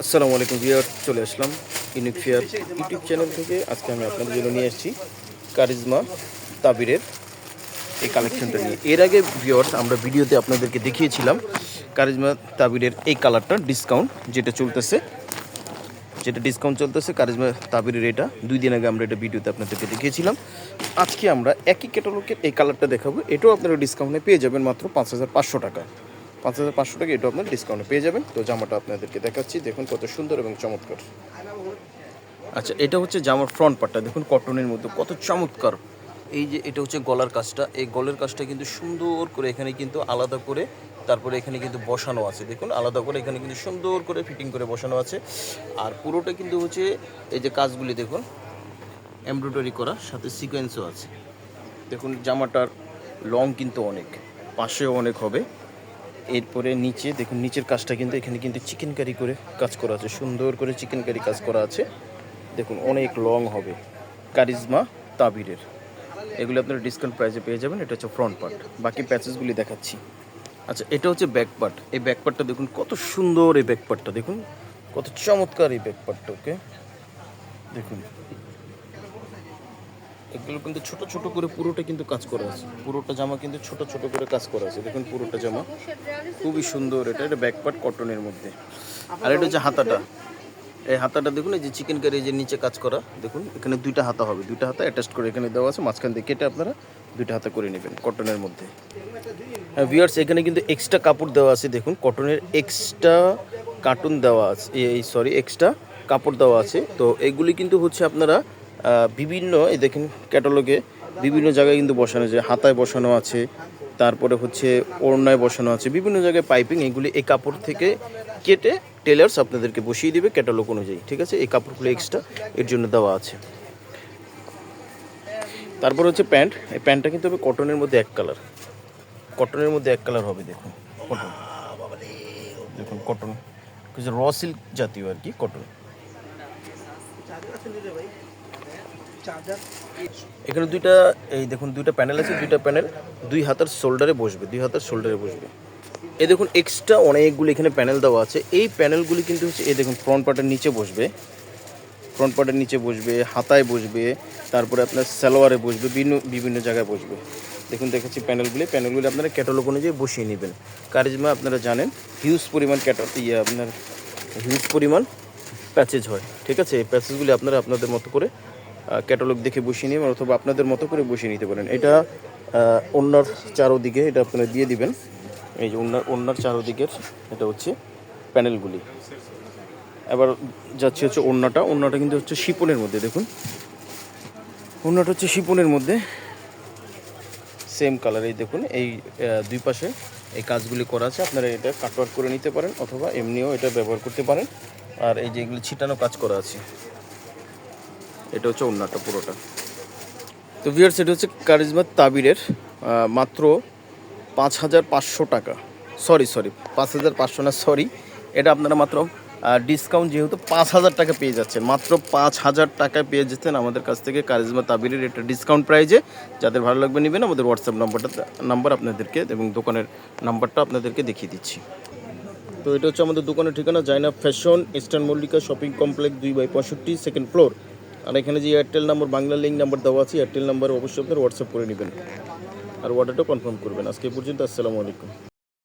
আসসালামু আলাইকুম ভিউয়ার চলে আসলাম ইউনিক ফেয়ার ইউটিউব চ্যানেল থেকে। আজকে আমি আপনাদের জন্য নিয়ে এসেছি কারিজমা তাবিরের এই কালেকশনটা নিয়ে। এর আগে ভিউয়ার্স, আমরা ভিডিওতে আপনাদেরকে দেখিয়েছিলাম কারিজমা তাবিরের এই কালারটা ডিসকাউন্ট যেটা চলতেছে। যেটা ডিসকাউন্ট চলতেছে কারিজমা তাবিরের এটা। দুই দিন আগে আমরা এটা ভিডিওতে আপনাদেরকে দেখিয়েছিলাম। আজকে আমরা একই ক্যাটালগের এই কালারটা দেখাবো। এটাও আপনারা ডিসকাউন্টে পেয়ে যাবেন মাত্র পাঁচ হাজার পাঁচশো টাকা। পাঁচ হাজার পাঁচশো টাকা এটাও আপনার ডিসকাউন্টে পেয়ে যাবেন। তো জামাটা আপনাদেরকে দেখাচ্ছি, দেখুন কত সুন্দর এবং চমৎকার। আচ্ছা এটা হচ্ছে জামার ফ্রন্ট পার্টটা দেখুন কটনের মধ্যে কত চমৎকার। এই যে এটা হচ্ছে গলার কাজটা, এই গলার কাজটা কিন্তু সুন্দর করে এখানে কিন্তু আলাদা করে, তারপরে এখানে কিন্তু বসানো আছে। দেখুন, আলাদা করে এখানে কিন্তু সুন্দর করে ফিটিং করে বসানো আছে। আর পুরোটা কিন্তু হচ্ছে এই যে কাজগুলি, দেখুন এমব্রয়ডারি করা, সাথে সিকোয়েন্সও আছে। দেখুন, জামাটার লং কিন্তু অনেক, পাশেও অনেক হবে। এরপরে নিচে, দেখুন, নিচের কাজটা কিন্তু এখানে কিন্তু চিকেন কারি করে কাজ করা আছে। সুন্দর করে চিকেন কারি কাজ করা আছে। দেখুন, অনেক লং হবে। কারিজমা তাবিরের। এগুলো আপনারা ডিসকাউন্ট প্রাইসে পেয়ে যাবেন। এটা হচ্ছে ফ্রন্ট পার্ট বাকি প্যাচেসগুলি দেখাচ্ছি। আচ্ছা এটা হচ্ছে ব্যাক পার্ট এই ব্যাক পার্টটা দেখুন, কত সুন্দর এই ব্যাক পার্টটা দেখুন, কত চমৎকার এই ব্যাক পার্টটা ওকে দেখুন এগুলো কিন্তু ছোট ছোট করে পুরোটা কিন্তু কাজ করা আছে। পুরোটা জামা কিন্তু ছোট ছোট করে কাজ করা আছে। দেখুন পুরোটা জামা। খুবই সুন্দর এটা এটা ব্যাকপার্ট কটনের মধ্যে। আর এটা হচ্ছে হাতাটা। এই হাতাটা দেখুন, এই যে চিকেন কারি যে নিচে কাজ করা, দেখুন, এখানে দুইটা হাতা হবে। দুইটা হাতা অ্যাটাচ করে এখানে দেওয়া আছে। মাঝখান দিয়ে কেটে আপনারা দুইটা হাতা করে নেবেন কটনের মধ্যে। হ্যাঁ ভিউয়ার্স এখানে কিন্তু এক্সট্রা কাপড় দেওয়া আছে। দেখুন কটনের এক্সট্রা কার্টুন দেওয়া আছে। এই সরি এক্সট্রা কাপড় দেওয়া আছে। তো এগুলি কিন্তু হচ্ছে আপনারা বিভিন্ন, এই দেখেন ক্যাটালগে বিভিন্ন জায়গায় কিন্তু বসানো আছে, হাতায় বসানো আছে, তারপরে হচ্ছে ওড়নায় বসানো আছে, বিভিন্ন জায়গায় পাইপিং, এগুলি এই কাপড় থেকে কেটে টেলার্স আপনাদেরকে বসিয়ে দেবে ক্যাটালগ অনুযায়ী, ঠিক আছে? এই কাপড়গুলো এক্সট্রা এর জন্য দেওয়া আছে। তারপর হচ্ছে প্যান্ট, এই প্যান্টটা কিন্তু হবে কটনের মধ্যে এক কালার। কটনের মধ্যে এক কালার হবে, দেখুন কটন দেখুন কটন কিছু র সিল্ক জাতীয় আর কি কটন এখানে দুইটা, এই দেখুন, দুইটা প্যানেল আছে, দুইটা প্যানেল। দুই হাতের শোল্ডারে বসবে, দুই হাতের শোল্ডারে বসবে। এই দেখুন এক্সট্রা অনেকগুলো এখানে প্যানেল দেওয়া আছে। এই প্যানেলগুলি কিন্তু হচ্ছে, এই দেখুন ফ্রন্ট পার্টের নিচে বসবে। ফ্রন্ট পার্টের নিচে বসবে, হাতায় বসবে, তারপরে আপনার সালোয়ারে বসবে, বিভিন্ন বিভিন্ন জায়গায় বসবে। দেখুন, দেখাচ্ছি প্যানেলগুলি। প্যানেলগুলি আপনারা ক্যাটালগ অনুযায়ী বসিয়ে নেবেন। কারিজমা, আপনারা জানেন হিউজ পরিমাণ ক্যাটা ইয়ে আপনার হিউজ পরিমাণ প্যাচেজ হয়। ঠিক আছে? এই প্যাচেজগুলি আপনারা আপনাদের মতো করে ক্যাটালগ দেখে বসিয়ে নেবেন অথবা আপনাদের মতো করে বসিয়ে নিতে পারেন। এটা অন্যার চারোদিকে এটা আপনারা দিয়ে দিবেন। এই যে অন্যার অন্যার চারোদিকের এটা হচ্ছে প্যানেলগুলি। এবার যাচ্ছে হচ্ছে ওড়নাটা ওড়নাটা কিন্তু হচ্ছে শিপনের মধ্যে, দেখুন। ওড়নাটা হচ্ছে শিপনের মধ্যে। সেম কালার, এই দেখুন। এই দুই পাশে এই কাজগুলি করা আছে। আপনারা এটা কাটওয়ার্ক করে নিতে পারেন অথবা এমনিও এটা ব্যবহার করতে পারেন। আর এই যে এগুলি ছিটানো কাজ করা আছে। এটা হচ্ছে ওড়নাটা, পুরোটা। তো ভিয়ার্স এটা হচ্ছে কারিজমা তাবিরের মাত্র পাঁচ হাজার পাঁচশো টাকা। সরি সরি পাঁচ হাজার পাঁচশো না সরি এটা আপনারা মাত্র ডিসকাউন্ট যেহেতু পাঁচ হাজার টাকা পেয়ে যাচ্ছেন, মাত্র পাঁচ হাজার টাকায় পেয়ে যাচ্ছেন আমাদের কাছ থেকে কারিজমা তাবিরের এটা ডিসকাউন্ট প্রাইজে যাদের ভালো লাগবে নেবেন, আমাদের হোয়াটসঅ্যাপ নাম্বারটা নাম্বার আপনাদেরকে এবং দোকানের নাম্বারটা আপনাদেরকে দেখিয়ে দিচ্ছি। তো এটা হচ্ছে আমাদের দোকানের ঠিকানা Zaina fashion eastern Mallika shopping complex দুই বাই পঁয়ষট্টি সেকেন্ড ফ্লোর আর এখানে যে Airtel number Bangla link number দেওয়া আছে এয়ারটেল নাম্বার অবশ্যই আপনার হোয়াটসঅ্যাপ করে নেবেন। আর অর্ডারটা কনফার্ম করবেন। আজকে পর্যন্ত, আসসালামু আলাইকুম।